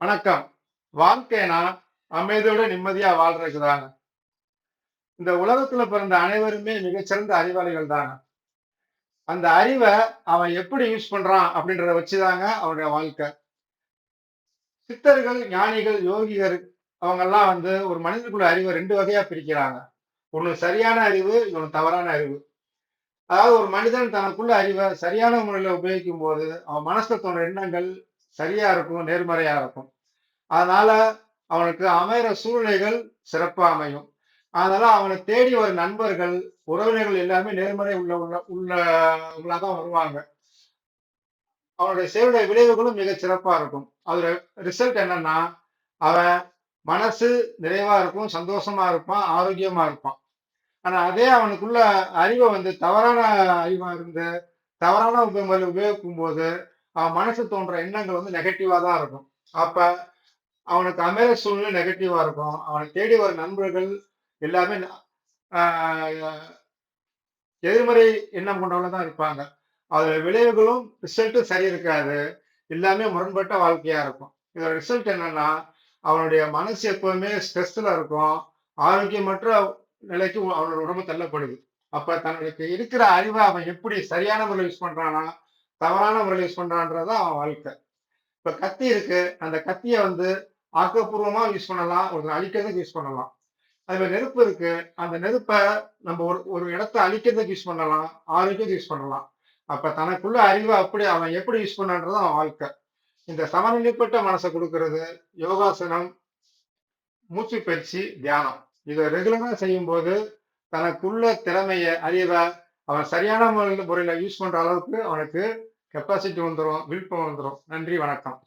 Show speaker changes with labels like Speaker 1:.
Speaker 1: வணக்கம். வாழ்க்கைனா அமைதியோட நிம்மதியா வாழ்றதுக்கு தாங்க இந்த உலகத்துல பிறந்த அனைவருமே மிகச்சிறந்த அறிவாளிகள் தாங்க அந்த அறிவை அவன் எப்படி யூஸ் பண்றான் அப்படின்றத வச்சுதாங்க அவனுடைய வாழ்க்கை. சித்தர்கள் ஞானிகள் யோகிகர் அவங்க எல்லாம் வந்து ஒரு மனிதனுக்குள்ள அறிவை ரெண்டு வகையா பிரிக்கிறாங்க. ஒண்ணு சரியான அறிவு இன்னொன்று தவறான அறிவு. அதாவது ஒரு மனிதன் தனக்குள்ள அறிவை சரியான முறையில உபயோகிக்கும் போது அவன் மனசுல தோன்ற எண்ணங்கள் சரியா இருக்கும் நேர்மறையா இருக்கும். அதனால அவனுக்கு அமைகிற சூழ்நிலைகள் சிறப்பாக அமையும். அதனால அவனை தேடி வர நண்பர்கள் உறவினர்கள் எல்லாமே நேர்மறை உள்ள உள்ள உள்ளவங்களாக தான் வருவாங்க. அவனுடைய செயலுடைய விளைவுகளும் மிக சிறப்பா இருக்கும். அதோட ரிசல்ட் என்னன்னா அவன் மனசு நிறைவா இருக்கும் சந்தோஷமா இருப்பான் ஆரோக்கியமா இருப்பான். ஆனா அதே அவனுக்குள்ள அறிவை வந்து தவறான அறிவா இருந்து தவறான முறையில் உபயோகிக்கும் போது மனசு தோன்ற எண்ணங்கள் வந்து நெகட்டிவா தான் இருக்கும். அப்ப அவனுக்கு அமைய சூழ்நிலை நெகட்டிவா இருக்கும். அவனை தேடி வர நண்பர்கள் எல்லாமே ஆஹ், எதிர்மறை எண்ணம் கொண்டவங்க தான் இருப்பாங்க. அதோட விளைவுகளும் ரிசல்ட்டும் சரி இருக்காது. எல்லாமே முரண்பட்ட வாழ்க்கையா இருக்கும். இதோட ரிசல்ட் என்னன்னா அவனுடைய மனசு எப்பவுமே ஸ்ட்ரெஸ்ல இருக்கும். ஆரோக்கியமற்ற நிலைக்கு அவனோட உடம்பு தள்ளப்படுது. அப்ப தன்னுக்கு இருக்கிற அறிவை அவன் எப்படி சரியான முறையில் யூஸ் பண்றானா தவறான முறையில் யூஸ் பண்றான்றது அவன் வாழ்க்கை. இப்ப கத்தி இருக்கு அந்த கத்தியை வந்து ஆக்கப்பூர்வமா யூஸ் பண்ணலாம் ஒருத்தனை அழிக்கிறதுக்கு யூஸ் பண்ணலாம். அதே மாதிரி நெருப்பு இருக்கு அந்த நெருப்பை நம்ம ஒரு ஒரு இடத்த அழிக்கிறதுக்கு யூஸ் பண்ணலாம் ஆரோக்கியத்துக்கு யூஸ் பண்ணலாம். அப்ப தனக்குள்ள அறிவை அப்படி அவன் எப்படி யூஸ் பண்ணான்றது அவன் வாழ்க்கை. இந்த சமநிலைப்பட்ட மனசை கொடுக்கறது யோகாசனம் மூச்சு பயிற்சி தியானம். இதை ரெகுலரா செய்யும்போது தனக்குள்ள திறமைய அறிவை அவன் சரியான முறையில் யூஸ் பண்ற அளவுக்கு அவனுக்கு கெப்பாசிட்டி வந்துடும் விருப்பம் வந்துடும் நன்றி வணக்கம்.